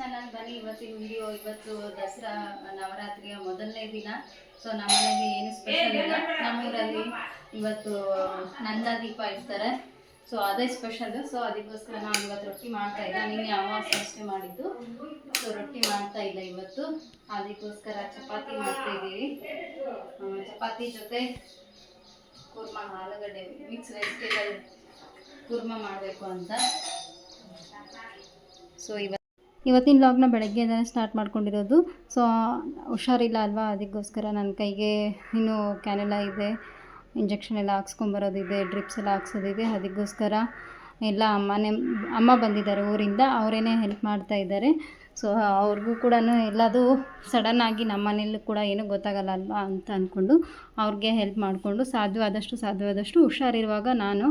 Channel ಬನ್ನಿ. ಇವತ್ತಿನ video ಇವತ್ತು ದಸರಾ ನವರಾತ್ರಿಯ ಮೊದಲನೇ ದಿನ. ಸೊ ನಮ್ಮಲ್ಲಿ ಏನು ಸ್ಪೆಷಲ್ ಇಲ್ಲ. ನಮ್ಮೂರಲ್ಲಿ ಇವತ್ತು ನಂದ ದೀಪ ಇಡ್ತಾರೆ. ಸೊ ಅದೇ ಸ್ಪೆಷಲ್ ಸೊ ಅದಕ್ಕೋಸ್ಕರ ನಾನು ಇವತ್ತು ರೊಟ್ಟಿ ಮಾಡ್ತಾ ಇಲ್ಲ ನಿನ್ನೆ ಅಮಾವಾಸ್ಯೆ ಅಷ್ಟೇ ಮಾಡಿದ್ದು. ಸೊ ರೊಟ್ಟಿ ಮಾಡ್ತಾ ಇಲ್ಲ ಇವತ್ತು. ಅದಕ್ಕೋಸ್ಕರ ಚಪಾತಿ ಮಾಡ್ತಾ ಇದ್ದೀವಿ. ಚಪಾತಿ ಜೊತೆ ಕುರ್ಮ, ಆಲೂಗಡ್ಡೆ ಮಿಕ್ಸ್ ವೆಜಿಟೇಬಲ್ ಕುರ್ಮಾ ಮಾಡಬೇಕು ಅಂತ. ಸೊ ಇವತ್ತು ಇವತ್ತಿನ ಲಾಗ್ನ ಬೆಳಗ್ಗೆನೇ ಸ್ಟಾರ್ಟ್ ಮಾಡ್ಕೊಂಡಿರೋದು. ಸೊ ಹುಷಾರಿಲ್ಲ ಅಲ್ವಾ? ಅದಕ್ಕೋಸ್ಕರ ನನ್ನ ಕೈಗೆ ಇನ್ನೂ ಕ್ಯಾನೆಲ್ಲ ಇದೆ ಇಂಜೆಕ್ಷನ್ ಎಲ್ಲ ಹಾಕ್ಸ್ಕೊಂಬರೋದಿದೆ ಡ್ರಿಪ್ಸ್ ಎಲ್ಲ ಹಾಕ್ಸೋದಿದೆ. ಅದಕ್ಕೋಸ್ಕರ ಎಲ್ಲ ಅಮ್ಮನೇ, ಅಮ್ಮ ಬಂದಿದ್ದಾರೆ ಊರಿಂದ, ಅವರೇನೇ ಹೆಲ್ಪ್ ಮಾಡ್ತಾ ಇದ್ದಾರೆ. ಸೊ ಅವ್ರಿಗೂ ಕೂಡ ಎಲ್ಲದೂ ಸಡನ್ ಆಗಿ ನಮ್ಮ ಮನೇಲಿ ಕೂಡ ಏನೂ ಗೊತ್ತಾಗಲ್ಲ ಅಲ್ವಾ ಅಂತ ಅಂದ್ಕೊಂಡು ಅವ್ರಿಗೆ ಹೆಲ್ಪ್ ಮಾಡಿಕೊಂಡು ಸಾಧ್ಯವಾದಷ್ಟು ಸಾಧ್ಯವಾದಷ್ಟು ಹುಷಾರಿರುವಾಗ ನಾನು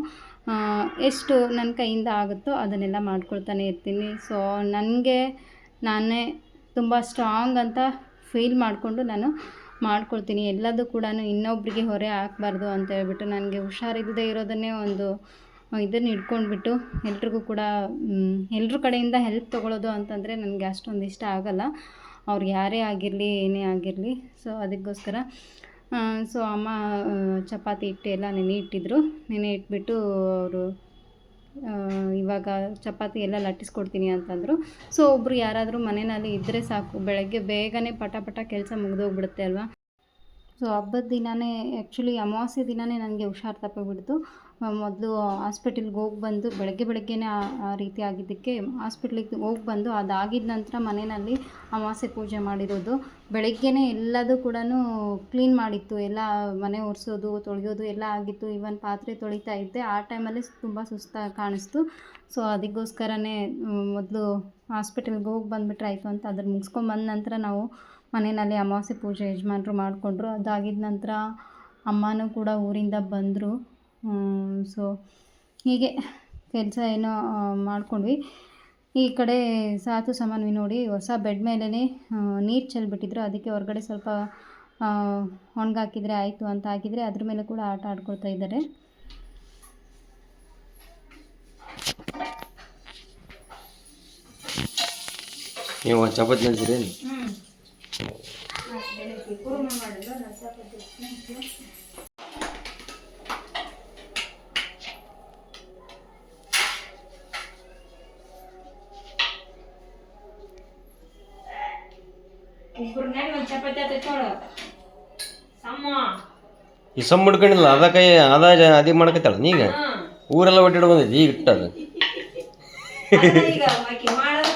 ಎಷ್ಟು ನನ್ನ ಕೈಯಿಂದ ಆಗುತ್ತೋ ಅದನ್ನೆಲ್ಲ ಮಾಡ್ಕೊಳ್ತಾನೆ ಇರ್ತೀನಿ. ಸೊ ನನಗೆ ನಾನೇ ತುಂಬ ಸ್ಟ್ರಾಂಗ್ ಅಂತ ಫೀಲ್ ಮಾಡಿಕೊಂಡು ನಾನು ಮಾಡ್ಕೊಳ್ತೀನಿ. ಎಲ್ಲದೂ ಕೂಡ ಇನ್ನೊಬ್ಬರಿಗೆ ಹೊರೆ ಹಾಕ್ಬಾರ್ದು ಅಂತ ಹೇಳ್ಬಿಟ್ಟು ನನಗೆ ಹುಷಾರಿಲ್ಲದೆ ಇರೋದನ್ನೇ ಒಂದು, ಇದನ್ನು ಇಟ್ಕೊಂಡ್ಬಿಟ್ಟು ಎಲ್ರಿಗೂ ಕೂಡ ಎಲ್ಲರ ಕಡೆಯಿಂದ ಹೆಲ್ಪ್ ತೊಗೊಳೋದು ಅಂತಂದರೆ ನನಗೆ ಅಷ್ಟೊಂದು ಇಷ್ಟ ಆಗಲ್ಲ. ಅವ್ರು ಯಾರೇ ಆಗಿರಲಿ, ಏನೇ ಆಗಿರಲಿ. ಸೊ ಅದಕ್ಕೋಸ್ಕರ ಸೊ ಅಮ್ಮ ಚಪಾತಿ ಹಿಟ್ಟು ಎಲ್ಲ ನೆನೆ ಇಟ್ಟಿದ್ರು. ನೆನೆ ಇಟ್ಬಿಟ್ಟು ಅವರು ಇವಾಗ ಚಪಾತಿ ಎಲ್ಲ ಲಟ್ಟಿಸ್ಕೊಡ್ತೀನಿ ಅಂತಂದರು. ಸೊ ಒಬ್ಬರು ಯಾರಾದರೂ ಮನೆಯಲ್ಲಿ ಇದ್ದರೆ ಸಾಕು. ಬೆಳಗ್ಗೆ ಬೇಗನೆ ಪಟ ಪಟ ಕೆಲಸ ಮುಗಿದೋಗ್ಬಿಡುತ್ತೆ ಅಲ್ವಾ? ಸೊ ಹಬ್ಬದ ದಿನವೇ ಆ್ಯಕ್ಚುಲಿ ಅಮಾವಾಸ್ಯೆ ದಿನವೇ ನನಗೆ ಹುಷಾರು ತಪ್ಪಿಬಿಡ್ತು. ಮೊದಲು ಹಾಸ್ಪಿಟಲ್ಗೆ ಹೋಗಿ ಬಂದು ಬೆಳಗ್ಗೆ ಬೆಳಗ್ಗೆನೇ ಆ ರೀತಿ ಆಗಿದ್ದಕ್ಕೆ ಹಾಸ್ಪಿಟ್ಲಿಗೆ ಹೋಗಿ ಬಂದು ಅದಾಗಿದ ನಂತರ ಮನೆಯಲ್ಲಿ ಅಮಾವಾಸ್ಯೆ ಪೂಜೆ ಮಾಡಿರೋದು. ಬೆಳಗ್ಗೆನೇ ಎಲ್ಲದೂ ಕೂಡ ಕ್ಲೀನ್ ಮಾಡಿತ್ತು. ಎಲ್ಲ ಮನೆ ಒರೆಸೋದು, ತೊಳೆಯೋದು ಎಲ್ಲ ಆಗಿತ್ತು. ಈವನ್ ಪಾತ್ರೆ ತೊಳಿತಾ ಇದ್ದೆ. ಆ ಟೈಮಲ್ಲಿ ತುಂಬ ಸುಸ್ತಾಗಿ ಕಾಣಿಸ್ತು. ಸೊ ಅದಕ್ಕೋಸ್ಕರನೇ ಮೊದಲು ಹಾಸ್ಪಿಟಲ್ಗೆ ಹೋಗಿ ಬಂದುಬಿಟ್ರೆ ಆಯಿತು ಅಂತ ಅದನ್ನು ಮುಗಿಸ್ಕೊಂಬಂದ ನಂತರ ನಾವು ಮನೆಯಲ್ಲಿ ಅಮಾವಾಸ್ಯೆ ಪೂಜೆ ಯಜಮಾನರು ಮಾಡಿಕೊಂಡ್ರು. ಅದಾಗಿದ ನಂತರ ಅಮ್ಮನೂ ಕೂಡ ಊರಿಂದ ಬಂದರು. ಸೊ ಹೀಗೆ ಕೆಲಸ ಏನೋ ಮಾಡ್ಕೊಂಡ್ವಿ. ಈ ಕಡೆ ಸಾತು ಸಾಮಾನ್ವಿ ನೋಡಿ, ಹೊಸ ಬೆಡ್ ಮೇಲೇ ನೀರು ಚೆಲ್ಬಿಟ್ಟಿದ್ರು ಅದಕ್ಕೆ ಹೊರಗಡೆ ಸ್ವಲ್ಪ ಒಣಗಾಕಿದ್ರೆ ಆಯಿತು ಅಂತ ಹಾಕಿದರೆ ಅದ್ರ ಮೇಲೆ ಕೂಡ ಆಟ ಆಡ್ಕೊಳ್ತಾ ಇದ್ದಾರೆ. ನೀವು ಚಪಾತಿ ನೆನ್ಸಿರಿ ಈ ಸಮ್ ಹಿಡ್ಕೊಂಡಿಲ್ಲ, ಅದ ಕೈ, ಅದ ಅದೇ ಮಾಡಕತ್ತಾಳ ನೀಗ ಊರೆಲ್ಲ ಒಟ್ಟಿಡ್ ಬಂದೈತಿ ಈಗ ಅದು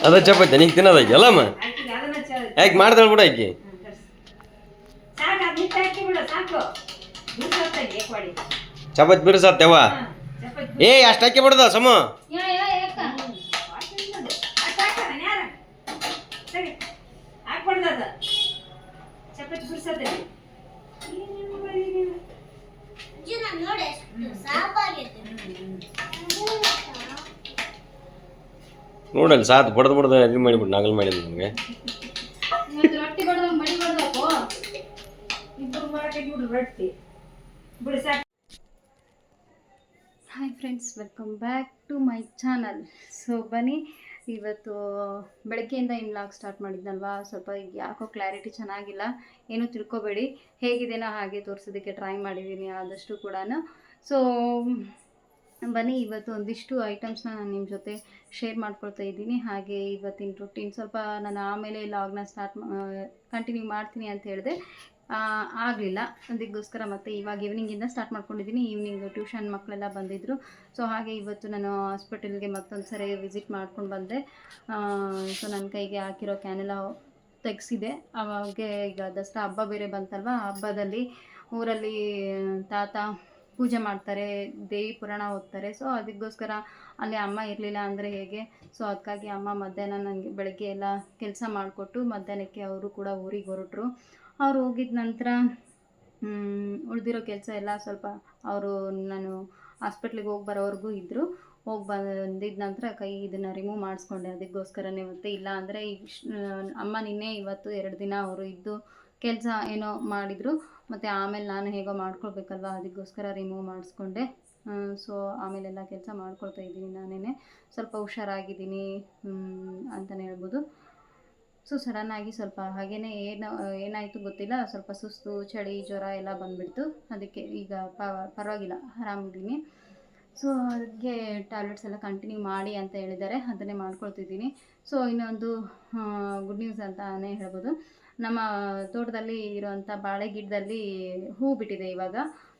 ಅದ ಚಪಾತಿ ನೀಗ ತಿನ್ನದ ಅಲ್ಲಮ್ಮ? ಯಾಕೆ ಮಾಡ್ತಾಳ ಬಿಡ ಆಕಿ? ಚಪಾತಿ ಬಿರ್ಸತ್ತೇವ ಏ, ಅಷ್ಟು ಹಾಕಿ ಬಿಡದ, ಸಮ. ಚಪಾತಿ ಬಿಡ್ಸತ್ತೆ ನೋಡಲ್ಲಿ ಸಾತ್ ಬಡ್ದು ಬಡ್ದು ಇದು ಮಾಡಿಬಿಟ್ಟು ನಾಗಲ್ ಮಾಡಿದ್ ನಮಗೆ ರೊಟ್ಟಿ ಬಡ್ದಂಗೆ ಮಡಿ ಬಡ್ದಪ್ಪು ಇಬ್ಬರು ಮಾಡಕ್ಕೆ ಬಿಡು ರೊಟ್ಟಿ ಬಿಡಿಸಾಕ hi friends welcome back to my channel so ಬನ್ನಿ ಇವತ್ತು ಬೆಳಗ್ಗೆಯಿಂದ ಇನ್ನು ಲಾಗ್ ಸ್ಟಾರ್ಟ್ ಮಾಡಿದ್ನಲ್ವಾ? ಸ್ವಲ್ಪ ಯಾಕೋ ಕ್ಲಾರಿಟಿ ಚೆನ್ನಾಗಿಲ್ಲ. ಏನೂ ತಿಳ್ಕೊಬೇಡಿ. ಹೇಗಿದೆನೋ ಹಾಗೆ ತೋರಿಸೋದಕ್ಕೆ ಟ್ರೈ ಮಾಡಿದ್ದೀನಿ ಆದಷ್ಟು ಕೂಡ ಸೊ ಬನ್ನಿ, ಇವತ್ತು ಒಂದಿಷ್ಟು ಐಟಮ್ಸ್ನ ನಾನು ನಿಮ್ಮ ಜೊತೆ ಶೇರ್ ಮಾಡ್ಕೊಳ್ತಾ ಇದ್ದೀನಿ. ಹಾಗೆ ಇವತ್ತಿನ ರುಟೀನ್ ಸ್ವಲ್ಪ ನಾನು ಆಮೇಲೆ ಲಾಗ್ನ ಸ್ಟಾರ್ಟ್ ಕಂಟಿನ್ಯೂ ಮಾಡ್ತೀನಿ ಅಂತ ಹೇಳಿದೆ. ಆಗಲಿಲ್ಲ. ಅದಕ್ಕೋಸ್ಕರ ಮತ್ತೆ ಇವಾಗ ಈವ್ನಿಂಗಿಂದ ಸ್ಟಾರ್ಟ್ ಮಾಡ್ಕೊಂಡಿದ್ದೀನಿ ಈವ್ನಿಂಗ್ ಟ್ಯೂಷನ್ ಮಕ್ಕಳೆಲ್ಲ ಬಂದಿದ್ದರು ಸೊ ಹಾಗೆ ಇವತ್ತು ನಾನು ಹಾಸ್ಪಿಟಲ್ಗೆ ಮತ್ತೊಂದು ಸರಿ ವಿಸಿಟ್ ಮಾಡ್ಕೊಂಡು ಬಂದೆ. ಸೊ ನನ್ನ ಕೈಗೆ ಹಾಕಿರೋ ಕ್ಯಾನೆಲ್ಲ ತೆಗೆಸಿದೆ. ಅವಾಗೆ ಈಗ ದಸರಾ ಹಬ್ಬ ಬೇರೆ ಬಂತಲ್ವ? ಹಬ್ಬದಲ್ಲಿ ಊರಲ್ಲಿ ತಾತ ಪೂಜೆ ಮಾಡ್ತಾರೆ, ದೇವಿ ಪುರಾಣ ಓದ್ತಾರೆ. ಸೊ ಅದಕ್ಕೋಸ್ಕರ ಅಲ್ಲಿ ಅಮ್ಮ ಇರಲಿಲ್ಲ ಅಂದರೆ ಹೇಗೆ? ಸೊ ಅದಕ್ಕಾಗಿ ಅಮ್ಮ ಮಧ್ಯಾಹ್ನ ನನಗೆ ಬೆಳಗ್ಗೆ ಎಲ್ಲ ಕೆಲಸ ಮಾಡಿಕೊಟ್ಟು ಮಧ್ಯಾಹ್ನಕ್ಕೆ ಅವರು ಕೂಡ ಊರಿಗೆ ಹೊರಟರು. ಅವ್ರು ಹೋಗಿದ ನಂತರ ಉಳಿದಿರೋ ಕೆಲಸ ಎಲ್ಲ ಸ್ವಲ್ಪ ಅವರು ನಾನು ಹಾಸ್ಪಿಟ್ಲಿಗೆ ಹೋಗಿ ಬರೋವರೆಗೂ ಇದ್ದರು ಹೋಗಿ ಬಂದಿದ್ದ ನಂತರ ಕೈ ಇದನ್ನು ರಿಮೂವ್ ಮಾಡಿಸ್ಕೊಂಡೆ. ಅದಕ್ಕೋಸ್ಕರನೇ ಮತ್ತೆ ಇಲ್ಲ ಅಂದರೆ ಅಮ್ಮ ನಿನ್ನೆ ಇವತ್ತು ಎರಡು ದಿನ ಅವರು ಇದ್ದು ಕೆಲಸ ಏನೋ ಮಾಡಿದರು. ಮತ್ತು ಆಮೇಲೆ ನಾನು ಹೇಗೋ ಮಾಡ್ಕೊಳ್ಬೇಕಲ್ವ, ಅದಕ್ಕೋಸ್ಕರ ರಿಮೂವ್ ಮಾಡಿಸ್ಕೊಂಡೆ. ಸೊ ಆಮೇಲೆಲ್ಲ ಕೆಲಸ ಮಾಡ್ಕೊಳ್ತಾ ಇದ್ದೀನಿ ನಾನೇ ಸ್ವಲ್ಪ ಹುಷಾರಾಗಿದ್ದೀನಿ ಅಂತಲೇ ಹೇಳ್ಬೋದು. ಸೊ ಆಗಿ ಸ್ವಲ್ಪ ಹಾಗೇ ಏನು, ಏನಾಯಿತು ಗೊತ್ತಿಲ್ಲ. ಸ್ವಲ್ಪ ಸುಸ್ತು, ಚಳಿ, ಜ್ವರ ಎಲ್ಲ ಬಂದ್ಬಿಡ್ತು. ಅದಕ್ಕೆ ಈಗ ಪರವಾಗಿಲ್ಲ. ಆರಾಮಿದ್ದೀನಿ. ಸೊ ಅದಕ್ಕೆ ಟ್ಯಾಬ್ಲೆಟ್ಸ್ ಎಲ್ಲ ಕಂಟಿನ್ಯೂ ಮಾಡಿ ಅಂತ ಹೇಳಿದ್ದಾರೆ. ಅದನ್ನೇ ಮಾಡ್ಕೊಳ್ತಿದ್ದೀನಿ. ಸೊ ಇನ್ನೊಂದು ಗುಡ್ ನ್ಯೂಸ್ ಅಂತಾನೆ ಹೇಳ್ಬೋದು. ನಮ್ಮ ತೋಟದಲ್ಲಿ ಇರುವಂಥ ಬಾಳೆ ಗಿಡದಲ್ಲಿ ಹೂ ಬಿಟ್ಟಿದೆ ಇವಾಗ.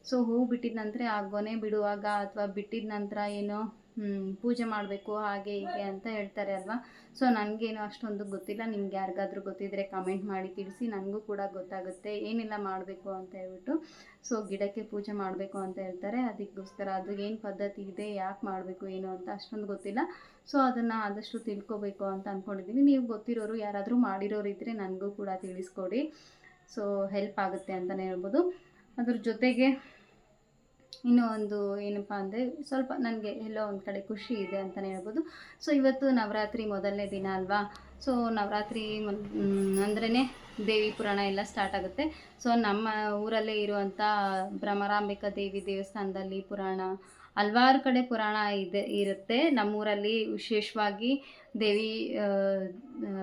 ಸೊ ಹೂ ಬಿಟ್ಟಿದ ನಂತರ ಆ ಗೊನೆ ಬಿಡುವಾಗ ಅಥವಾ ಬಿಟ್ಟಿದ ನಂತರ ಏನೋ ಪೂಜೆ ಮಾಡಬೇಕು, ಹಾಗೆ ಹೀಗೆ ಅಂತ ಹೇಳ್ತಾರೆ ಅಲ್ವಾ? ಸೊ ನನಗೇನು ಅಷ್ಟೊಂದು ಗೊತ್ತಿಲ್ಲ. ನಿಮ್ಗೆ ಯಾರಿಗಾದ್ರೂ ಗೊತ್ತಿದ್ದರೆ ಕಮೆಂಟ್ ಮಾಡಿ ತಿಳಿಸಿ. ನನಗೂ ಕೂಡ ಗೊತ್ತಾಗುತ್ತೆ. ಏನೆಲ್ಲ ಮಾಡಬೇಕು ಅಂತ ಹೇಳ್ಬಿಟ್ಟು. ಸೊ ಗಿಡಕ್ಕೆ ಪೂಜೆ ಮಾಡಬೇಕು ಅಂತ ಹೇಳ್ತಾರೆ. ಅದಕ್ಕೋಸ್ಕರ ಅದು ಏನು ಪದ್ಧತಿ ಇದೆ, ಯಾಕೆ ಮಾಡಬೇಕು, ಏನು ಅಂತ ಅಷ್ಟೊಂದು ಗೊತ್ತಿಲ್ಲ. ಸೊ ಅದನ್ನು ಆದಷ್ಟು ತಿಳ್ಕೊಬೇಕು ಅಂತ ಅಂದ್ಕೊಂಡಿದ್ದೀನಿ ನೀವು ಗೊತ್ತಿರೋರು ಯಾರಾದರೂ ಮಾಡಿರೋರು ಇದ್ದರೆ ನನಗೂ ಕೂಡ ತಿಳಿಸ್ಕೊಡಿ. ಸೊ ಹೆಲ್ಪ್ ಆಗುತ್ತೆ ಅಂತಲೇ ಹೇಳ್ಬೋದು. ಅದ್ರ ಜೊತೆಗೆ ಇನ್ನೂ ಒಂದು ಏನಪ್ಪ ಅಂದರೆ ಸ್ವಲ್ಪ ನನಗೆ ಎಲ್ಲೋ ಒಂದು ಕಡೆ ಖುಷಿ ಇದೆ ಅಂತಲೇ ಹೇಳ್ಬೋದು. ಸೊ ಇವತ್ತು ನವರಾತ್ರಿ ಮೊದಲನೇ ದಿನ ಅಲ್ವಾ? ಸೊ ನವರಾತ್ರಿ ಅಂದ್ರೇ ದೇವಿ ಪುರಾಣ ಎಲ್ಲ ಸ್ಟಾರ್ಟ್ ಆಗುತ್ತೆ. ಸೊ ನಮ್ಮ ಊರಲ್ಲೇ ಇರುವಂಥ ಭ್ರಮರಾಂಬಿಕಾ ದೇವಿ ದೇವಸ್ಥಾನದಲ್ಲಿ ಪುರಾಣ, ಹಲ್ವಾರು ಕಡೆ ಪುರಾಣ ಇದೆ, ಇರುತ್ತೆ. ನಮ್ಮೂರಲ್ಲಿ ವಿಶೇಷವಾಗಿ ದೇವಿ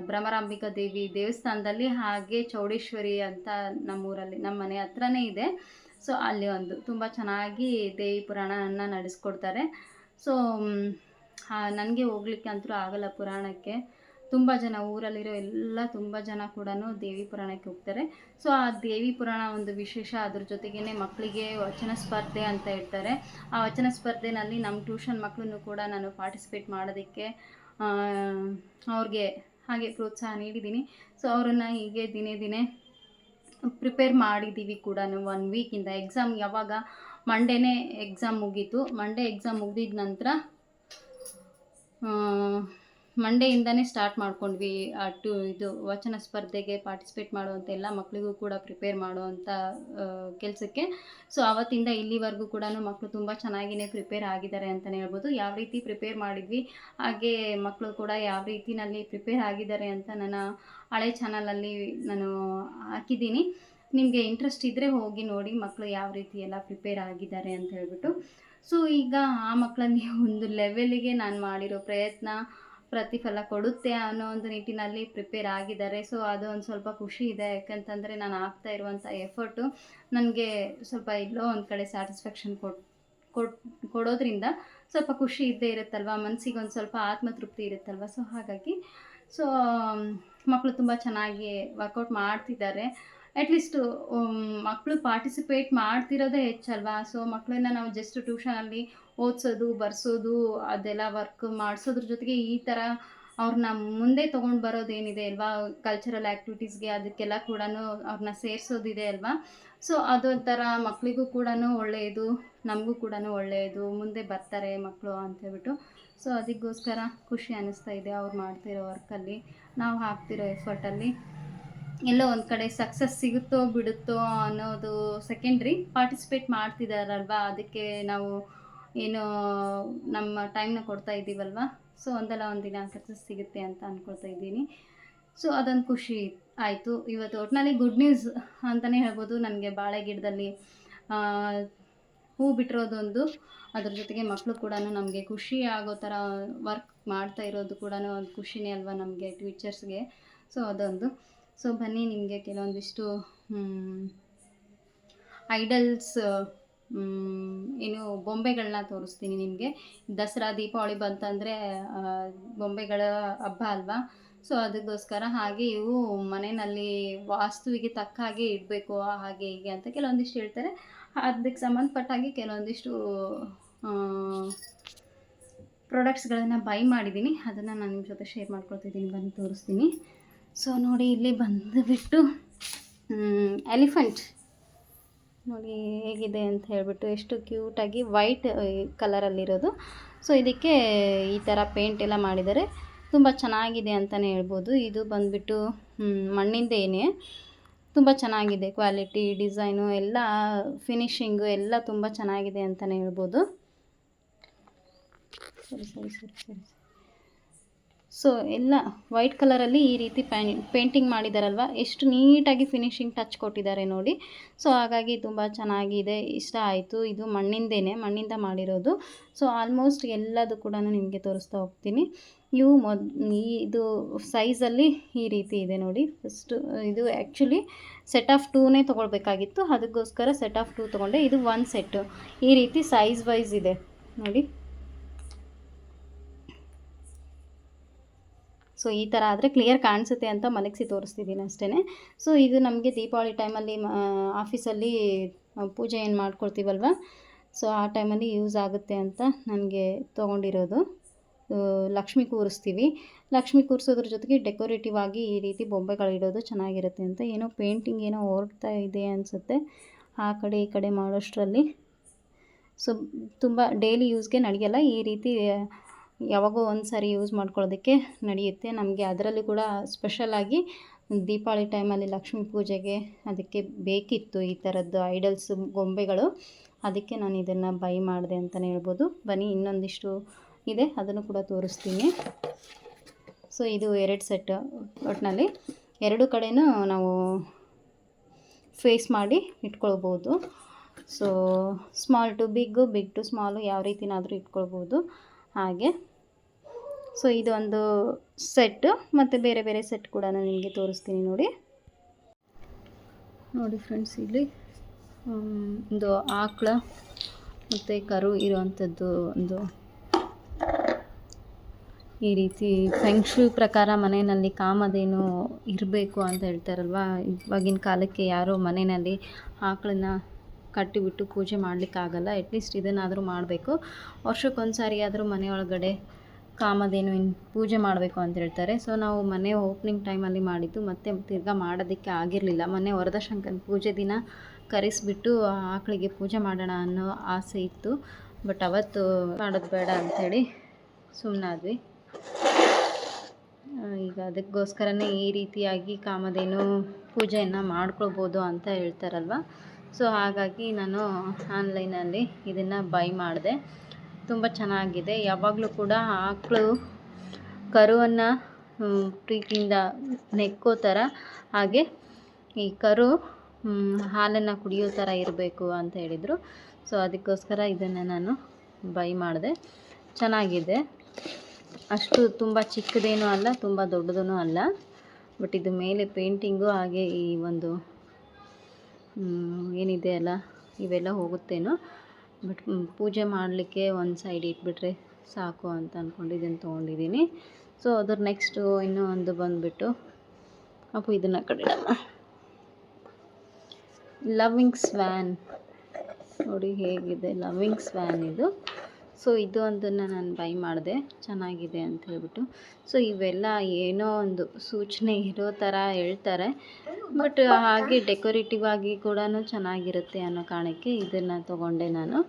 ಭ್ರಮರಾಂಬಿಕಾ ದೇವಿ ದೇವಸ್ಥಾನದಲ್ಲಿ ಹಾಗೆ ಚೌಡೇಶ್ವರಿ ಅಂತ ನಮ್ಮೂರಲ್ಲಿ ನಮ್ಮ ಮನೆ ಹತ್ರನೇ ಇದೆ. ಸೊ ಅಲ್ಲಿ ಒಂದು ತುಂಬ ಚೆನ್ನಾಗಿ ದೇವಿ ಪುರಾಣನ ನಡೆಸ್ಕೊಡ್ತಾರೆ. ಸೊ ನನಗೆ ಹೋಗ್ಲಿಕ್ಕೆ ಅಂತೂ ಆಗಲ್ಲ ಪುರಾಣಕ್ಕೆ. ತುಂಬ ಜನ ಊರಲ್ಲಿರೋ ಎಲ್ಲ ತುಂಬ ಜನ ಕೂಡ ದೇವಿ ಪುರಾಣಕ್ಕೆ ಹೋಗ್ತಾರೆ. ಸೊ, ಆ ದೇವಿ ಪುರಾಣ ಒಂದು ವಿಶೇಷ ಅದ್ರ ಜೊತೆಗೇ ಮಕ್ಕಳಿಗೆ ವಚನ ಸ್ಪರ್ಧೆ ಅಂತ ಇರ್ತಾರೆ ಆ ವಚನ ಸ್ಪರ್ಧೆನಲ್ಲಿ ನಮ್ಮ ಟ್ಯೂಷನ್ ಮಕ್ಕಳನ್ನು ಕೂಡ ನಾನು ಪಾರ್ಟಿಸಿಪೇಟ್ ಮಾಡೋದಕ್ಕೆ ಅವ್ರಿಗೆ ಹಾಗೆ ಪ್ರೋತ್ಸಾಹ ನೀಡಿದ್ದೀನಿ. ಸೊ, ಅವರನ್ನು ಹೀಗೆ ದಿನೇ ದಿನೇ ಪ್ರಿಪೇರ್ ಮಾಡಿದ್ದೀವಿ ಕೂಡ ಒನ್ ವೀಕಿಂದ ಎಕ್ಸಾಮ್ ಯಾವಾಗ? ಮಂಡೇನೇ ಎಕ್ಸಾಮ್ ಮುಗೀತು. ಮಂಡೇ ಎಕ್ಸಾಮ್ ಮುಗಿದಿದ ನಂತರ ಮಂಡೆಯಿಂದನೇ ಸ್ಟಾರ್ಟ್ ಮಾಡ್ಕೊಂಡ್ವಿ. ಟು ಇದು ವಚನ ಸ್ಪರ್ಧೆಗೆ ಪಾರ್ಟಿಸಿಪೇಟ್ ಮಾಡುವಂಥ ಎಲ್ಲ ಮಕ್ಕಳಿಗೂ ಕೂಡ ಪ್ರಿಪೇರ್ ಮಾಡುವಂಥ ಕೆಲಸಕ್ಕೆ. ಸೊ ಆವತ್ತಿಂದ ಇಲ್ಲಿವರೆಗೂ ಕೂಡ ಮಕ್ಕಳು ತುಂಬ ಚೆನ್ನಾಗಿಯೇ ಪ್ರಿಪೇರ್ ಆಗಿದ್ದಾರೆ ಅಂತಲೇ ಹೇಳ್ಬೋದು. ಯಾವ ರೀತಿ ಪ್ರಿಪೇರ್ ಮಾಡಿದ್ವಿ, ಹಾಗೆ ಮಕ್ಕಳು ಕೂಡ ಯಾವ ರೀತಿನಲ್ಲಿ ಪ್ರಿಪೇರ್ ಆಗಿದ್ದಾರೆ ಅಂತ ನನ್ನ ಹಳೆ ಚಾನಲಲ್ಲಿ ನಾನು ಹಾಕಿದ್ದೀನಿ. ನಿಮಗೆ ಇಂಟ್ರೆಸ್ಟ್ ಇದ್ದರೆ ಹೋಗಿ ನೋಡಿ ಮಕ್ಕಳು ಯಾವ ರೀತಿ ಎಲ್ಲ ಪ್ರಿಪೇರ್ ಆಗಿದ್ದಾರೆ ಅಂತ ಹೇಳ್ಬಿಟ್ಟು. ಸೊ ಈಗ ಆ ಮಕ್ಕಳಲ್ಲಿ ಒಂದು ಲೆವೆಲಿಗೆ ನಾನು ಮಾಡಿರೋ ಪ್ರಯತ್ನ ಪ್ರತಿಫಲ ಕೊಡುತ್ತೆ ಅನ್ನೋ ಒಂದು ನಿಟ್ಟಿನಲ್ಲಿ ಪ್ರಿಪೇರ್ ಆಗಿದ್ದಾರೆ. ಸೊ ಅದು ಒಂದು ಸ್ವಲ್ಪ ಖುಷಿ ಇದೆ. ಯಾಕಂತಂದರೆ ನಾನು ಆಗ್ತಾ ಇರುವಂಥ ಎಫರ್ಟು ನನಗೆ ಸ್ವಲ್ಪ ಇಲ್ಲೋ ಒಂದು ಕಡೆ ಸ್ಯಾಟಿಸ್ಫ್ಯಾಕ್ಷನ್ ಕೊಟ್ಟು ಕೊಟ್, ಕೊಡೋದ್ರಿಂದ ಸ್ವಲ್ಪ ಖುಷಿ ಇದ್ದೇ ಇರುತ್ತಲ್ವ? ಮನಸ್ಸಿಗೆ ಒಂದು ಸ್ವಲ್ಪ ಆತ್ಮತೃಪ್ತಿ ಇರುತ್ತಲ್ವ? ಸೊ ಹಾಗಾಗಿ ಸೊ ಮಕ್ಕಳು ತುಂಬ ಚೆನ್ನಾಗಿ ವರ್ಕೌಟ್ ಮಾಡ್ತಿದ್ದಾರೆ. ಅಟ್ಲೀಸ್ಟು ಮಕ್ಕಳು ಪಾರ್ಟಿಸಿಪೇಟ್ ಮಾಡ್ತಿರೋದೇ ಹೆಚ್ಚಲ್ವಾ ಸೊ ಮಕ್ಕಳನ್ನ ನಾವು ಜಸ್ಟ್ ಟ್ಯೂಷನಲ್ಲಿ ಓದಿಸೋದು, ಬರ್ಸೋದು, ಅದೆಲ್ಲ ವರ್ಕ್ ಮಾಡಿಸೋದ್ರ ಜೊತೆಗೆ ಈ ಥರ ಅವ್ರನ್ನ ಮುಂದೆ ತೊಗೊಂಡು ಬರೋದೇನಿದೆ ಅಲ್ವಾ? ಕಲ್ಚರಲ್ ಆ್ಯಕ್ಟಿವಿಟೀಸ್ಗೆ ಅದಕ್ಕೆಲ್ಲ ಕೂಡ ಅವ್ರನ್ನ ಸೇರಿಸೋದಿದೆ ಅಲ್ವಾ? ಸೊ ಅದೊಂಥರ ಮಕ್ಕಳಿಗೂ ಕೂಡ ಒಳ್ಳೆಯದು, ನಮಗೂ ಕೂಡ ಒಳ್ಳೆಯದು, ಮುಂದೆ ಬರ್ತಾರೆ ಮಕ್ಕಳು ಅಂತೇಳ್ಬಿಟ್ಟು ಸೊ ಅದಕ್ಕೋಸ್ಕರ ಖುಷಿ ಅನ್ನಿಸ್ತಾ ಇದೆ ಅವ್ರು ಮಾಡ್ತಿರೋ ವರ್ಕಲ್ಲಿ ನಾವು ಹಾಕ್ತಿರೋ ಎಫರ್ಟಲ್ಲಿ ಎಲ್ಲೋ ಒಂದು ಕಡೆ ಸಕ್ಸಸ್ ಸಿಗುತ್ತೋ ಬಿಡುತ್ತೋ ಅನ್ನೋದು ಸೆಕೆಂಡ್ರಿ ಪಾರ್ಟಿಸಿಪೇಟ್ ಮಾಡ್ತಿದ್ದಾರಲ್ವಾ ಅದಕ್ಕೆ ನಾವು ಏನು ನಮ್ಮ ಟೈಮ್ನ ಕೊಡ್ತಾ ಇದ್ದೀವಲ್ವಾ? ಸೊ ಒಂದಲ್ಲ ದಿನ ಸಕ್ಸಸ್ ಸಿಗುತ್ತೆ ಅಂತ ಅಂದ್ಕೊಳ್ತಾ ಇದ್ದೀನಿ. ಸೊ ಅದೊಂದು ಖುಷಿ ಆಯಿತು. ಇವತ್ತು ಒಟ್ಟಿನಲ್ಲಿ ಗುಡ್ ನ್ಯೂಸ್ ಅಂತಲೇ ಹೇಳ್ಬೋದು. ನನಗೆ ಬಾಳೆ ಗಿಡದಲ್ಲಿ ಹೂ ಬಿಟ್ಟಿರೋದೊಂದು. ಅದ್ರ ಜೊತೆಗೆ ಮಕ್ಕಳು ಕೂಡ ನಮಗೆ ಖುಷಿ ಆಗೋ ಥರ ವರ್ಕ್ ಮಾಡ್ತಾ ಇರೋದು ಕೂಡ ಒಂದು ಖುಷಿನೇ ಅಲ್ವಾ ನಮಗೆ ಟೀಚರ್ಸ್ಗೆ ಸೊ ಅದೊಂದು. ಸೊ ಬನ್ನಿ ನಿಮಗೆ ಕೆಲವೊಂದಿಷ್ಟು ಐಡಲ್ಸ್ ಏನು ಬೊಂಬೆಗಳನ್ನ ತೋರಿಸ್ತೀನಿ ನಿಮಗೆ. ದಸರಾ, ದೀಪಾವಳಿ ಬಂತಂದರೆ ಬೊಂಬೆಗಳ ಹಬ್ಬ ಅಲ್ವಾ? ಸೊ ಅದಕ್ಕೋಸ್ಕರ ಹಾಗೆ ಇವು ಮನೆಯಲ್ಲಿ ವಾಸ್ತುವಿಗೆ ತಕ್ಕ ಹಾಗೆ ಇಡಬೇಕು ಹಾಗೆ ಹೀಗೆ ಅಂತ ಕೆಲವೊಂದಿಷ್ಟು ಹೇಳ್ತಾರೆ. ಅದಕ್ಕೆ ಸಂಬಂಧಪಟ್ಟ ಹಾಗೆ ಕೆಲವೊಂದಿಷ್ಟು ಪ್ರಾಡಕ್ಟ್ಸ್ಗಳನ್ನು ಬೈ ಮಾಡಿದ್ದೀನಿ. ಅದನ್ನು ನಾನು ನಿಮ್ಮ ಜೊತೆ ಶೇರ್ ಮಾಡ್ಕೊಳ್ತಿದ್ದೀನಿ ಬಂದು ತೋರಿಸ್ತೀನಿ. ಸೊ ನೋಡಿ, ಇಲ್ಲಿ ಬಂದುಬಿಟ್ಟು ಎಲಿಫೆಂಟ್. ನೋಡಿ ಹೇಗಿದೆ ಅಂತ ಹೇಳಿಬಿಟ್ಟು ಎಷ್ಟು ಕ್ಯೂಟಾಗಿ ವೈಟ್ ಕಲರಲ್ಲಿರೋದು. ಸೊ ಇದಕ್ಕೆ ಈ ಥರ ಪೇಂಟ್ ಎಲ್ಲ ಮಾಡಿದ್ದಾರೆ. ತುಂಬ ಚೆನ್ನಾಗಿದೆ ಅಂತಲೇ ಹೇಳ್ಬೋದು. ಇದು ಬಂದುಬಿಟ್ಟು ಮಣ್ಣಿಂದೇನೆ ತುಂಬ ಚೆನ್ನಾಗಿದೆ ಕ್ವಾಲಿಟಿ, ಡಿಸೈನು, ಎಲ್ಲ ಫಿನಿಶಿಂಗು ಎಲ್ಲ ತುಂಬ ಚೆನ್ನಾಗಿದೆ ಅಂತಲೇ ಹೇಳ್ಬೋದು. ಸರಿ ಸರಿ ಸರಿ ಸರಿ. ಸೊ ಎಲ್ಲ ವೈಟ್ ಕಲರಲ್ಲಿ ಈ ರೀತಿ ಪೇಂಟಿಂಗ್ ಮಾಡಿದಾರಲ್ವ? ಎಷ್ಟು ನೀಟಾಗಿ ಫಿನಿಶಿಂಗ್ ಟಚ್ ಕೊಟ್ಟಿದ್ದಾರೆ ನೋಡಿ. ಸೊ ಹಾಗಾಗಿ ತುಂಬ ಚೆನ್ನಾಗಿದೆ, ಇಷ್ಟ ಆಯಿತು. ಇದು ಮಣ್ಣಿಂದೇನೆ, ಮಣ್ಣಿಂದ ಮಾಡಿರೋದು. ಸೊ ಆಲ್ಮೋಸ್ಟ್ ಎಲ್ಲದು ಕೂಡ ನಿಮಗೆ ತೋರಿಸ್ತಾ ಹೋಗ್ತೀನಿ. ಇವು ಮೊದ್, ಇದು ಸೈಜಲ್ಲಿ ಈ ರೀತಿ ಇದೆ ನೋಡಿ. ಫಸ್ಟು ಇದು ಆ್ಯಕ್ಚುಲಿ ಸೆಟ್ ಆಫ್ ಟೂನೇ ತೊಗೊಳ್ಬೇಕಾಗಿತ್ತು. ಅದಕ್ಕೋಸ್ಕರ ಸೆಟ್ ಆಫ್ ಟೂ ತೊಗೊಂಡೆ. ಇದು ಒನ್ ಸೆಟ್ಟು ಈ ರೀತಿ ಸೈಜ್ ವೈಸ್ ಇದೆ. ನೋಡಿ. ಸೊ ಈ ಥರ ಆದರೆ ಕ್ಲಿಯರ್ ಕಾಣಿಸುತ್ತೆ ಅಂತ ಮಲಗಿಸಿ ತೋರಿಸ್ತಿದ್ದೀನಿ ಅಷ್ಟೇ ಸೊ ಇದು ನಮಗೆ ದೀಪಾವಳಿ ಟೈಮಲ್ಲಿ ಆಫೀಸಲ್ಲಿ ಪೂಜೆ ಏನು ಮಾಡ್ಕೊಳ್ತೀವಲ್ವ? ಸೊ ಆ ಟೈಮಲ್ಲಿ ಯೂಸ್ ಆಗುತ್ತೆ ಅಂತ ನನಗೆ ತೊಗೊಂಡಿರೋದು. ಲಕ್ಷ್ಮಿ ಕೂರಿಸ್ತೀವಿ. ಲಕ್ಷ್ಮಿ ಕೂರಿಸೋದ್ರ ಜೊತೆಗೆ ಡೆಕೋರೇಟಿವ್ ಆಗಿ ಈ ರೀತಿ ಬೊಂಬೆಗಳಿಡೋದು ಚೆನ್ನಾಗಿರುತ್ತೆ ಅಂತ. ಏನೋ ಪೇಂಟಿಂಗ್ ಏನೋ ಹೊರಡ್ತಾ ಇದೆ ಅನಿಸುತ್ತೆ. ಆ ಕಡೆ ಈ ಕಡೆ ಮಾಡೋಷ್ಟರಲ್ಲಿ. ಸೊ ತುಂಬ ಡೈಲಿ ಯೂಸ್ಗೆ ನಡೆಯಲ್ಲ. ಈ ರೀತಿ ಯಾವಾಗೋ ಒಂದು ಸಾರಿ ಯೂಸ್ ಮಾಡ್ಕೊಳ್ಳೋದಕ್ಕೆ ನಡೆಯುತ್ತೆ. ನಮಗೆ ಅದರಲ್ಲಿ ಕೂಡ ಸ್ಪೆಷಲಾಗಿ ದೀಪಾವಳಿ ಟೈಮಲ್ಲಿ ಲಕ್ಷ್ಮೀ ಪೂಜೆಗೆ ಅದಕ್ಕೆ ಬೇಕಿತ್ತು ಈ ಥರದ್ದು ಐಡಲ್ಸ್ ಗೊಂಬೆಗಳು. ಅದಕ್ಕೆ ನಾನು ಇದನ್ನು ಬೈ ಮಾಡಿದೆ ಅಂತಲೇ ಹೇಳ್ಬೋದು. ಬನ್ನಿ, ಇನ್ನೊಂದಿಷ್ಟು ಇದೆ. ಅದನ್ನು ಕೂಡ ತೋರಿಸ್ತೀನಿ. ಸೊ ಇದು ಎರಡು ಸೆಟ್ ಒಟ್ಟಿನಲ್ಲಿ ಎರಡು ಕಡೆಯೂ ನಾವು ಫೇಸ್ ಮಾಡಿ ಇಟ್ಕೊಳ್ಬೋದು. So small to big big to small ಯಾವ ರೀತಿನಾದರೂ ಇಟ್ಕೊಳ್ಬೋದು. ಹಾಗೆ. ಸೊ ಇದೊಂದು ಸೆಟ್ ಮತ್ತು ಬೇರೆ ಬೇರೆ ಸೆಟ್ ಕೂಡ ನಾನು ನಿಮಗೆ ತೋರಿಸ್ತೀನಿ ನೋಡಿ. ನೋಡಿ ಫ್ರೆಂಡ್ಸ್ ಇಲ್ಲಿ ಒಂದು ಆಕಳ ಮತ್ತು ಕರು ಇರುವಂಥದ್ದು ಒಂದು ಈ ರೀತಿ ಫೆಂಕ್ಷು ಪ್ರಕಾರ ಮನೆಯಲ್ಲಿ ಕಾಮಧೇನು ಇರಬೇಕು ಅಂತ ಹೇಳ್ತಾರಲ್ವಾ? ಇವಾಗಿನ ಕಾಲಕ್ಕೆ ಯಾರೂ ಮನೆಯಲ್ಲಿ ಆಕಳನ್ನ ಕಟ್ಟಿಬಿಟ್ಟು ಪೂಜೆ ಮಾಡಲಿಕ್ಕಾಗಲ್ಲ. ಅಟ್ಲೀಸ್ಟ್ ಇದನ್ನಾದರೂ ಮಾಡಬೇಕು. ವರ್ಷಕ್ಕೊಂದು ಸಾರಿ ಆದರೂ ಮನೆಯೊಳಗಡೆ ಕಾಮಧೇನು ಪೂಜೆ ಮಾಡಬೇಕು ಅಂತ ಹೇಳ್ತಾರೆ. ಸೊ ನಾವು ಮನೆ ಓಪನಿಂಗ್ ಟೈಮಲ್ಲಿ ಮಾಡಿದ್ದು, ಮತ್ತೆ ತಿರ್ಗಾ ಮಾಡೋದಕ್ಕೆ ಆಗಿರಲಿಲ್ಲ. ಮೊನ್ನೆ ವರದಶಂಕನ ಪೂಜೆ ದಿನ ಕರೆಸಿಬಿಟ್ಟು ಆಕಳಿಗೆ ಪೂಜೆ ಮಾಡೋಣ ಅನ್ನೋ ಆಸೆ ಇತ್ತು. ಬಟ್ ಅವತ್ತು ಮಾಡೋದು ಬೇಡ ಅಂಥೇಳಿ ಸುಮ್ಮನಾದ್ವಿ ಈಗ ಅದಕ್ಕೋಸ್ಕರನೇ ಈ ರೀತಿಯಾಗಿ ಕಾಮಧೇನು ಪೂಜೆಯನ್ನು ಮಾಡ್ಕೊಳ್ಬೋದು ಅಂತ ಹೇಳ್ತಾರಲ್ವ? ಸೊ ಹಾಗಾಗಿ ನಾನು ಆನ್ಲೈನಲ್ಲಿ ಇದನ್ನು ಬೈ ಮಾಡಿದೆ. ತುಂಬ ಚೆನ್ನಾಗಿದೆ. ಯಾವಾಗಲೂ ಕೂಡ ಆಕಳು ಕರುವನ್ನು ಪ್ರೀತಿಯಿಂದ ನೆಕ್ಕೋ ಥರ ಹಾಗೆ ಈ ಕರು ಹಾಲನ್ನು ಕುಡಿಯೋ ಥರ ಇರಬೇಕು ಅಂತ ಹೇಳಿದರು. ಸೊ ಅದಕ್ಕೋಸ್ಕರ ಇದನ್ನು ನಾನು ಬೈ ಮಾಡಿದೆ. ಚೆನ್ನಾಗಿದೆ. ಅಷ್ಟು ತುಂಬ ಚಿಕ್ಕದೇನು ಅಲ್ಲ, ತುಂಬ ದೊಡ್ಡದೂ ಅಲ್ಲ. ಬಟ್ ಇದು ಮೇಲೆ ಪೇಂಟಿಂಗು ಹಾಗೆ ಈ ಒಂದು ಏನಿದೆ ಅಲ್ಲ, ಇವೆಲ್ಲ ಹೋಗುತ್ತೇನೋ. ಬಟ್ ಪೂಜೆ ಮಾಡಲಿಕ್ಕೆ ಒಂದು ಸೈಡ್ ಇಟ್ಬಿಟ್ರೆ ಸಾಕು ಅಂತ ಅಂದ್ಕೊಂಡು ಇದನ್ನು ತೊಗೊಂಡಿದ್ದೀನಿ ಸೊ ಅದ್ರ ನೆಕ್ಸ್ಟು ಇನ್ನೂ ಒಂದು ಬಂದುಬಿಟ್ಟು ಅಪ್ಪು ಇದನ್ನು ಕಡಿಡಮ್ಮ ಲವಿಂಗ್ ಸ್ವ್ಯಾನ್ ನೋಡಿ ಹೇಗಿದೆ ಲವಿಂಗ್ ಸ್ವ್ಯಾನ್ ಇದು. ಸೊ ಇದು ಒಂದನ್ನು ನಾನು ಬೈ ಮಾಡಿದೆ. ಚೆನ್ನಾಗಿದೆ ಅಂತ ಹೇಳ್ಬಿಟ್ಟು. ಸೊ ಇವೆಲ್ಲ ಏನೋ ಒಂದು ಸೂಚನೆ ಇರೋ ಥರ ಹೇಳ್ತಾರೆ. ಬಟ್ ಹಾಗೆ ಡೆಕೋರೇಟಿವ್ ಆಗಿ ಕೂಡ ಚೆನ್ನಾಗಿರುತ್ತೆ ಅನ್ನೋ ಕಾರಣಕ್ಕೆ ಇದನ್ನು ತೊಗೊಂಡೆ ನಾನು.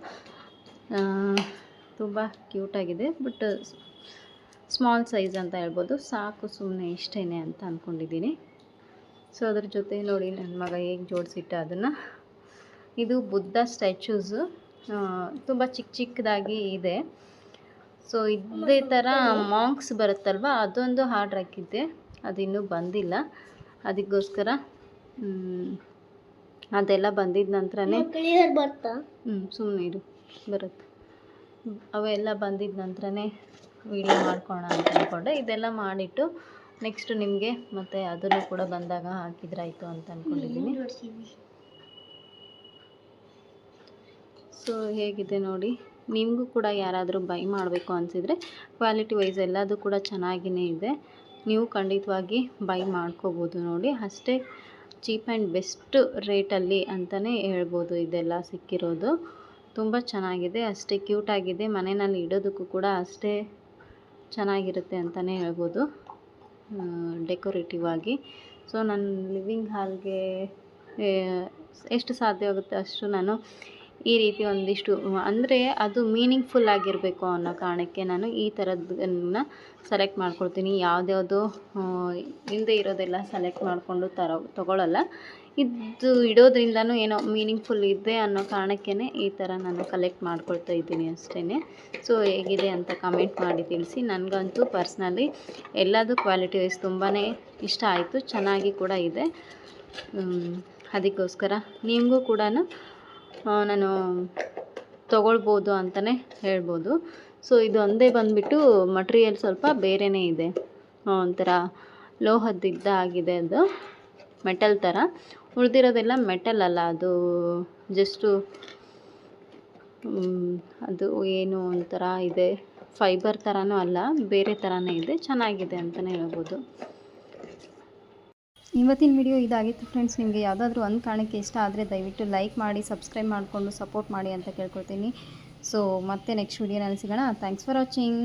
ತುಂಬ ಕ್ಯೂಟಾಗಿದೆ ಬಟ್ ಸ್ಮಾಲ್ ಸೈಜ್ ಅಂತ ಹೇಳ್ಬೋದು. ಸಾಕು ಸುಮ್ಮನೆ ಇಷ್ಟೇ ಅಂತ ಅಂದ್ಕೊಂಡಿದ್ದೀನಿ ಸೊ ಅದ್ರ ಜೊತೆ ನೋಡಿ ನನ್ನ ಮಗ ಹೇಗೆ ಜೋಡಿಸಿಟ್ಟ ಅದನ್ನು. ಇದು ಬುದ್ಧ ಸ್ಟ್ಯಾಚ್ಯೂಸು ತುಂಬ ಚಿಕ್ಕ ಚಿಕ್ಕದಾಗಿ ಇದೆ. ಸೊ ಇದೇ ಥರ ಮಾಂಕ್ಸ್ ಬರುತ್ತಲ್ವ? ಅದೊಂದು ಹಾರ್ಡ್ರ್ ಹಾಕಿದ್ದೆ ಅದು ಇನ್ನೂ ಬಂದಿಲ್ಲ. ಅದಕ್ಕೋಸ್ಕರ ಅದೆಲ್ಲ ಬಂದಿದ್ದ ನಂತರನೇ ಹ್ಞೂ ಸುಮ್ಮನೆ ಇರು. ಬರುತ್ತೆ. ಅವೆಲ್ಲ ಬಂದಿದ್ದ ನಂತರನೇ ವೀಡಿಯೋ ಮಾಡ್ಕೋಣ ಅಂತ ಅಂದ್ಕೊಂಡೆ ಇದೆಲ್ಲ ಮಾಡಿಟ್ಟು ನೆಕ್ಸ್ಟ್ ನಿಮಗೆ ಮತ್ತೆ ಅದನ್ನು ಕೂಡ ಬಂದಾಗ ಹಾಕಿದ್ರಾಯ್ತು ಅಂತ ಅಂದ್ಕೊಂಡಿದ್ದೀನಿ ಸೊ ಹೇಗಿದೆ ನೋಡಿ, ನಿಮಗೂ ಕೂಡ ಯಾರಾದರೂ ಬೈ ಮಾಡಬೇಕು ಅನಿಸಿದರೆ ಕ್ವಾಲಿಟಿ ವೈಸ್ ಎಲ್ಲದೂ ಕೂಡ ಚೆನ್ನಾಗಿಯೇ ಇದೆ. ನೀವು ಖಂಡಿತವಾಗಿ ಬೈ ಮಾಡ್ಕೋಬೋದು ನೋಡಿ. ಅಷ್ಟೇ ಚೀಪ್ ಆ್ಯಂಡ್ ಬೆಸ್ಟ್ ರೇಟಲ್ಲಿ ಅಂತಲೇ ಹೇಳ್ಬೋದು ಇದೆಲ್ಲ ಸಿಕ್ಕಿರೋದು. ತುಂಬ ಚೆನ್ನಾಗಿದೆ, ಅಷ್ಟೇ ಕ್ಯೂಟಾಗಿದೆ ಮನೆಯಲ್ಲಿ ಇಡೋದಕ್ಕೂ ಕೂಡ ಅಷ್ಟೇ ಚೆನ್ನಾಗಿರುತ್ತೆ ಅಂತಲೇ ಹೇಳ್ಬೋದು. ಡೆಕೋರೇಟಿವ್ ಆಗಿ. ಸೊ ನನ್ನ ಲಿವಿಂಗ್ ಹಾಲ್ಗೆ ಎಷ್ಟು ಸಾಧ್ಯ ಆಗುತ್ತೆ ಅಷ್ಟು ನಾನು ಈ ರೀತಿ ಒಂದಿಷ್ಟು, ಅಂದರೆ ಅದು ಮೀನಿಂಗ್ಫುಲ್ ಆಗಿರಬೇಕು ಅನ್ನೋ ಕಾರಣಕ್ಕೆ ನಾನು ಈ ಥರದ್ದನ್ನು ಸೆಲೆಕ್ಟ್ ಮಾಡ್ಕೊಳ್ತೀನಿ. ಯಾವುದ್ಯಾವುದು ಹಿಂದೆ ಇರೋದೆಲ್ಲ ಸೆಲೆಕ್ಟ್ ಮಾಡಿಕೊಂಡು ತರ ತೊಗೊಳ್ಳಲ್ಲ ಇದು ಇಡೋದ್ರಿಂದನೂ ಏನೋ ಮೀನಿಂಗ್ಫುಲ್ ಇದೆ ಅನ್ನೋ ಕಾರಣಕ್ಕೇ ಈ ಥರ ನಾನು ಕಲೆಕ್ಟ್ ಮಾಡ್ಕೊಳ್ತಾ ಇದ್ದೀನಿ ಅಷ್ಟೇ ಸೊ ಹೇಗಿದೆ ಅಂತ ಕಮೆಂಟ್ ಮಾಡಿ ತಿಳಿಸಿ. ನನಗಂತೂ ಪರ್ಸ್ನಲಿ ಎಲ್ಲದೂ ಕ್ವಾಲಿಟಿ ವೈಸ್ ತುಂಬಾ ಇಷ್ಟ ಆಯಿತು. ಚೆನ್ನಾಗಿ ಕೂಡ ಇದೆ. ಅದಕ್ಕೋಸ್ಕರ ನಿಮಗೂ ಕೂಡ ನಾನು ತೊಗೊಳ್ಬೋದು ಅಂತಲೇ ಹೇಳ್ಬೋದು. ಸೊ ಇದು ಒಂದೇ ಬಂದುಬಿಟ್ಟು ಮಟ್ರಿಯಲ್ ಸ್ವಲ್ಪ ಬೇರೆಯೇ ಇದೆ. ಒಂಥರ ಲೋಹದ್ದಿದ್ದ ಆಗಿದೆ ಅದು. ಮೆಟಲ್ ಥರ ಉಳಿದಿರೋದೆಲ್ಲ ಮೆಟಲ್ ಅಲ್ಲ, ಅದು ಜಸ್ಟು ಅದು ಏನು ಒಂಥರ ಇದೆ. ಫೈಬರ್ ಥರನೂ ಅಲ್ಲ, ಬೇರೆ ಥರನೇ ಇದೆ. ಚೆನ್ನಾಗಿದೆ ಅಂತಲೇ ಹೇಳ್ಬೋದು. ಇವತ್ತಿನ ವಿಡಿಯೋ ಇದಾಗಿತ್ತು ಫ್ರೆಂಡ್ಸ್ ನಿಮಗೆ ಯಾವುದಾದ್ರೂ ಒಂದು ಕಾರಣಕ್ಕೆ ಇಷ್ಟ ಆದರೆ ದಯವಿಟ್ಟು ಲೈಕ್ ಮಾಡಿ ಸಬ್ಸ್ಕ್ರೈಬ್ ಮಾಡಿಕೊಂಡು ಸಪೋರ್ಟ್ ಮಾಡಿ ಅಂತ ಕೇಳ್ಕೊಳ್ತೀನಿ. ಸೊ ಮತ್ತೆ ನೆಕ್ಸ್ಟ್ ವಿಡಿಯೋನಲ್ಲಿ ಸಿಗೋಣ. Thanks for watching